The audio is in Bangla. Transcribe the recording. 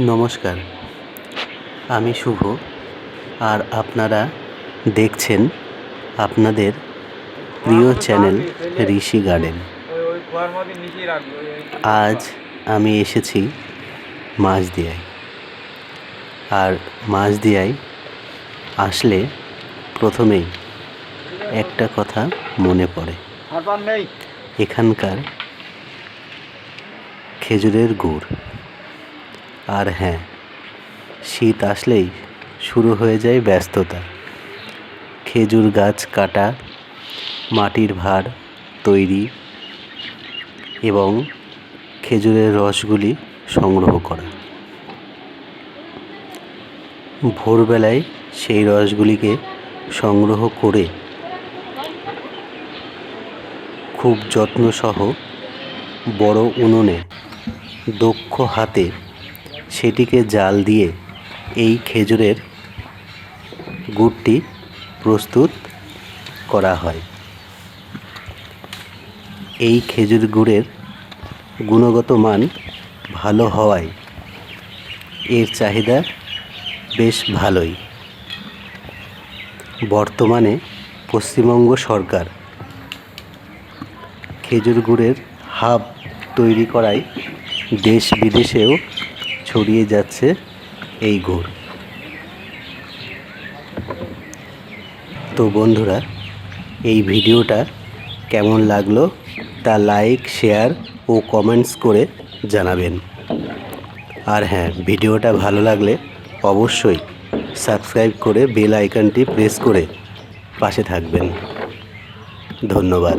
নমস্কার। আমি শুভ আর আপনারা দেখছেন আপনাদের প্রিয় চ্যানেল ঋষি গার্ডেন। আজ আমি এসেছি মাঝদিয়ায়। আর মাঝদিয়ায় আসলে প্রথমেই একটা কথা মনে পড়ে। এখানকার খেজুরের গুড়। আর হ্যাঁ শীত আসলেই শুরু হয়ে যায় ব্যস্ততা। খেজুর গাছ কাটা, মাটির ভার তৈরি এবং খেজুরের রসগুলি সংগ্রহ করা। ভোরবেলায় সেই রসগুলিকে সংগ্রহ করে খুব যত্নসহ বড় উনুনে দক্ষ হাতে সেটিকে জাল দিয়ে এই খেজুরের গুড়টি প্রস্তুত করা হয়। এই খেজুর গুড়ের গুণগত মান ভালো হওয়ায় এর চাহিদা বেশ ভালোই। বর্তমানে পশ্চিমবঙ্গ সরকার খেজুর গুড়ের হাব তৈরি করায় দেশ বিদেশেও ছড়িয়ে যাচ্ছে এই গুড় তো বন্ধুরা, এই ভিডিওটা কেমন লাগল তা লাইক, শেয়ার ও কমেন্টস করে জানাবেন। আর হ্যাঁ ভিডিওটা ভালো লাগলে অবশ্যই সাবস্ক্রাইব করে বেল আইকনটি প্রেস করে পাশে থাকবেন। ধন্যবাদ।